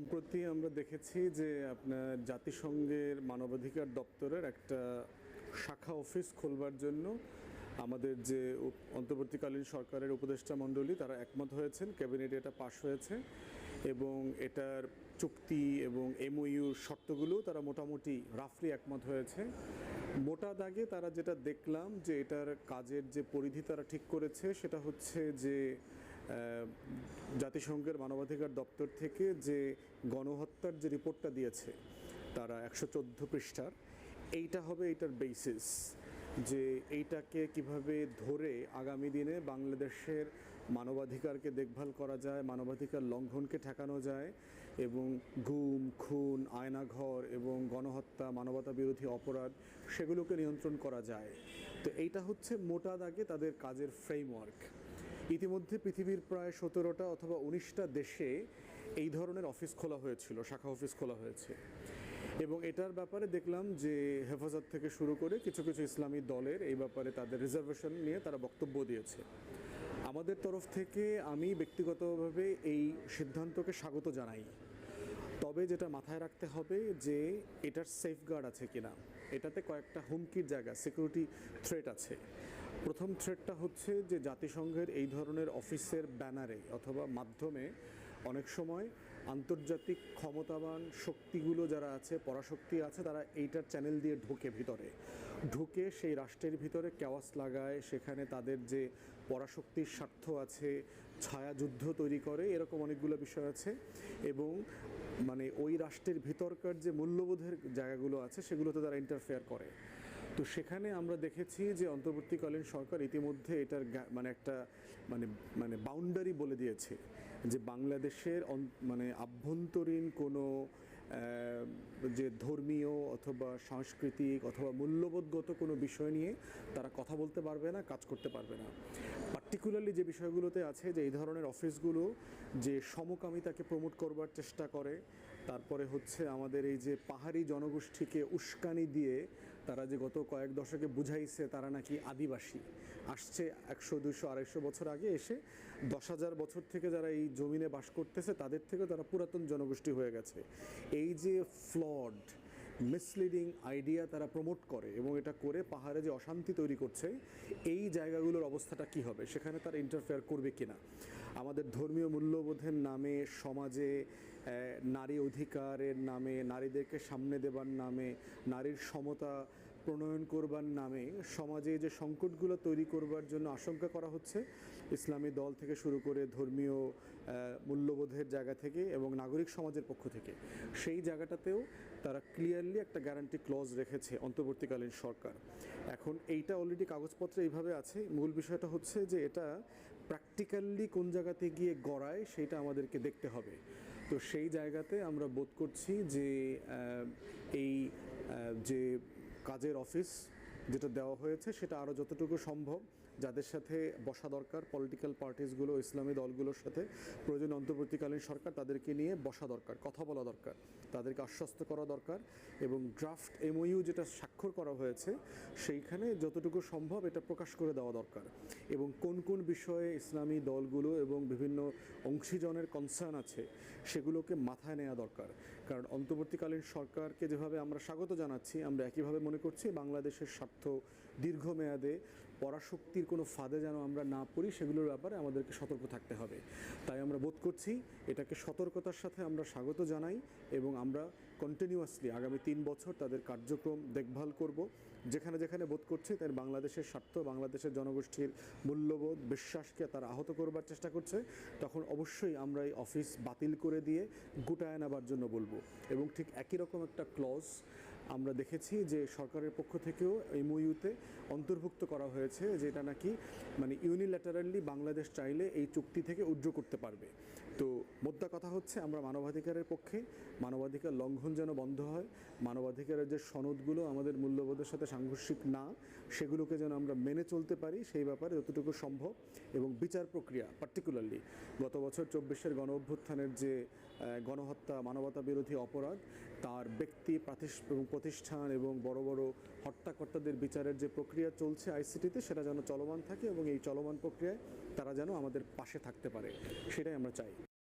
সম্প্রতি আমরা দেখেছি যে আপনার জাতিসংঘের মানবাধিকার দপ্তরের একটা শাখা অফিস খোলবার জন্য আমাদের যে অন্তর্বর্তীকালীন সরকারের উপদেষ্টা মণ্ডলী, তারা একমত হয়েছেন, ক্যাবিনেটে এটা পাশ হয়েছে এবং এটার চুক্তি এবং এমওইউর শর্তগুলো তারা মোটামুটি রাফলি একমত হয়েছে। মোটা দাগে তারা যেটা দেখলাম যে এটার কাজের যে পরিধি তারা ঠিক করেছে, সেটা হচ্ছে যে জাতিসংঘের মানবাধিকার দপ্তর থেকে যে গণহত্যার যে রিপোর্টটা দিয়েছে, তারা একশো চোদ্দ পৃষ্ঠার, এইটা হবে এইটার বেসিস যে এইটাকে কীভাবে ধরে আগামী দিনে বাংলাদেশের মানবাধিকারকে দেখভাল করা যায়, মানবাধিকার লঙ্ঘনকে ঠেকানো যায় এবং গুম, খুন, আয়নাঘর এবং গণহত্যা, মানবতা বিরোধী অপরাধ সেগুলোকে নিয়ন্ত্রণ করা যায়। তো এইটা হচ্ছে মোটা দাগে তাদের কাজের ফ্রেমওয়ার্ক ইতিমধ্যে পৃথিবীর প্রায় সতেরোটা অথবা উনিশটা দেশে এই ধরনের অফিস খোলা হয়েছিল, শাখা অফিস খোলা হয়েছে। এবং এটার ব্যাপারে দেখলাম যে হেফাজত থেকে শুরু করে কিছু কিছু ইসলামী দলের এই ব্যাপারে তাদের রিজার্ভেশন নিয়ে তারা বক্তব্য দিয়েছে। আমাদের তরফ থেকে আমি ব্যক্তিগতভাবে এই সিদ্ধান্তকে স্বাগত জানাই। তবে যেটা মাথায় রাখতে হবে যে এটার সেফগার্ড আছে কিনা, এটাতে কয়েকটা হুমকির জায়গা সিকিউরিটি থ্রেট আছে। প্রথম থ্রেটটা হচ্ছে যে জাতিসংঘের এই ধরনের অফিসের ব্যানারে অথবা মাধ্যমে অনেক সময় আন্তর্জাতিক ক্ষমতাবান শক্তিগুলো যারা আছে, পরাশক্তি আছে, তারা এইটার চ্যানেল দিয়ে ঢোকে ভিতরে। ঢুকে সেই রাষ্ট্রের ভিতরে কেওয়াস লাগায়, সেখানে তাদের যে পরাশক্তির স্বার্থ আছে, ছায়াযুদ্ধ তৈরি করে, এরকম অনেকগুলো বিষয় আছে এবং মানে ওই রাষ্ট্রের ভিতরকার যে মূল্যবোধের জায়গাগুলো আছে, সেগুলোতে তারা ইন্টারফেয়ার করে। তো সেখানে আমরা দেখেছি যে অন্তর্বর্তীকালীন সরকার ইতিমধ্যে এটার মানে একটা মানে মানে বাউন্ডারি বলে দিয়েছে যে বাংলাদেশের মানে আভ্যন্তরীণ কোনো যে ধর্মীয় অথবা সাংস্কৃতিক অথবা মূল্যবোধগত কোনো বিষয় নিয়ে তারা কথা বলতে পারবে না, কাজ করতে পারবে না। পার্টিকুলারলি যে বিষয়গুলোতে আছে যে এই ধরনের অফিসগুলো যে সমকামিতাকে প্রমোট করবার চেষ্টা করে, তারপরে হচ্ছে আমাদের এই যে পাহাড়ি জনগোষ্ঠীকে উস্কানি দিয়ে তারা যে গত কয়েক দশকে বুঝাইছে তারা নাকি আদিবাসী। আসছে একশো দুশো আড়াইশো বছর আগে এসে দশ হাজার বছর থেকে যারা এই জমিনে বাস করতেছে তাদের থেকে তারা পুরাতন জনগোষ্ঠী হয়ে গেছে। এই যে ফ্লড, মিসলিডিং আইডিয়া তারা প্রমোট করে এবং এটা করে পাহাড়ে যে অশান্তি তৈরি করছে, এই জায়গাগুলোর অবস্থাটা কি হবে? সেখানে তারা ইন্টারফেয়ার করবে কিনা? আমাদের ধর্মীয় মূল্যবোধের নামে সমাজে নারী অধিকারের নামে, নারীদেরকে সামনে দেবার নামে, নারীর সমতা প্রণয়ন করবার নামে, সমাজে যে সংকটগুলো তৈরি করবার জন্য আশঙ্কা করা হচ্ছে, ইসলামী দল থেকে শুরু করে ধর্মীয় মূল্যবোধের জায়গা থেকে এবং নাগরিক সমাজের পক্ষ থেকে। সেই জায়গাটাতেও তারা ক্লিয়ারলি একটা গ্যারান্টি ক্লজ রেখেছে অন্তর্বর্তীকালীন সরকার। এখন এইটা অলরেডি কাগজপত্রে এইভাবে আছে। মূল বিষয়টা হচ্ছে যে এটা প্র্যাকটিক্যালি কোন জায়গাতে গিয়ে গড়ায়, সেটা আমাদেরকে দেখতে হবে। তো সেই জায়গাতে আমরা বোধ করছি যে এই যে কাজের অফিস যেটা দেওয়া হয়েছে সেটা আরও যতটুকু সম্ভব যাদের সাথে বসা দরকার পলিটিক্যাল পার্টিসগুলো ইসলামী দলগুলোর সাথে, প্রয়োজন অন্তর্বর্তীকালীন সরকার তাদেরকে নিয়ে বসা দরকার, কথা বলা দরকার, তাদেরকে আশ্বস্ত করা দরকার এবং ড্রাফট এমওইউ যেটা স্বাক্ষর করা হয়েছে, সেইখানে যতটুকু সম্ভব এটা প্রকাশ করে দেওয়া দরকার এবং কোন কোন বিষয়ে ইসলামী দলগুলো এবং বিভিন্ন অংশীজনের কনসার্ন আছে, সেগুলোকে মাথায় নেওয়া দরকার। কারণ অন্তর্বর্তীকালীন সরকারকে যেভাবে আমরা স্বাগত জানাচ্ছি, আমরা একইভাবে মনে করছি বাংলাদেশের স্বার্থ দীর্ঘমেয়াদে পরাশক্তির কোনো ফাঁদে যেন আমরা না পড়ি, সেগুলোর ব্যাপারে আমাদেরকে সতর্ক থাকতে হবে। তাই আমরা বোধ করছি এটাকে সতর্কতার সাথে আমরা স্বাগত জানাই এবং আমরা কন্টিনিউয়াসলি আগামী তিন বছর তাদের কার্যক্রম দেখভাল করব। যেখানে যেখানে বোধ করছে তার বাংলাদেশের স্বার্থ, বাংলাদেশের জনগোষ্ঠীর মূল্যবোধ, বিশ্বাসকে তারা আহত করবার চেষ্টা করছে, তখন অবশ্যই আমরা এই অফিস বাতিল করে দিয়ে গুটায় নেবার জন্য বলব। এবং ঠিক একই রকম একটা ক্লজ আমরা দেখেছি যে সরকারের পক্ষ থেকেও এমওইউতে অন্তর্ভুক্ত করা হয়েছে, যেটা নাকি মানে ইউনিল্যাটারালি বাংলাদেশ চাইলে এই চুক্তি থেকে উজ্জ্ব করতে পারবে। তো মোদ্দা কথা হচ্ছে, আমরা মানবাধিকারের পক্ষে, মানবাধিকার লঙ্ঘন যেন বন্ধ হয়, মানবাধিকারের যে সনদগুলো আমাদের মূল্যবোধের সাথে সাংঘর্ষিক না, সেগুলোকে যেন আমরা মেনে চলতে পারি, সেই ব্যাপারে যতটুকু সম্ভব এবং বিচার প্রক্রিয়া পার্টিকুলারলি গত বছর চব্বিশের গণ অভ্যুত্থানের যে গণহত্যা, মানবতা বিরোধী অপরাধ, তার ব্যক্তি এবং প্রতিষ্ঠান এবং বড় বড় হত্যাকর্তাদের বিচারের যে প্রক্রিয়া চলছে আইসিটিতে সেটা যেন চলমান থাকে এবং এই চলমান প্রক্রিয়ায় তারা যেন আমাদের পাশে থাকতে পারে, সেটাই আমরা চাই।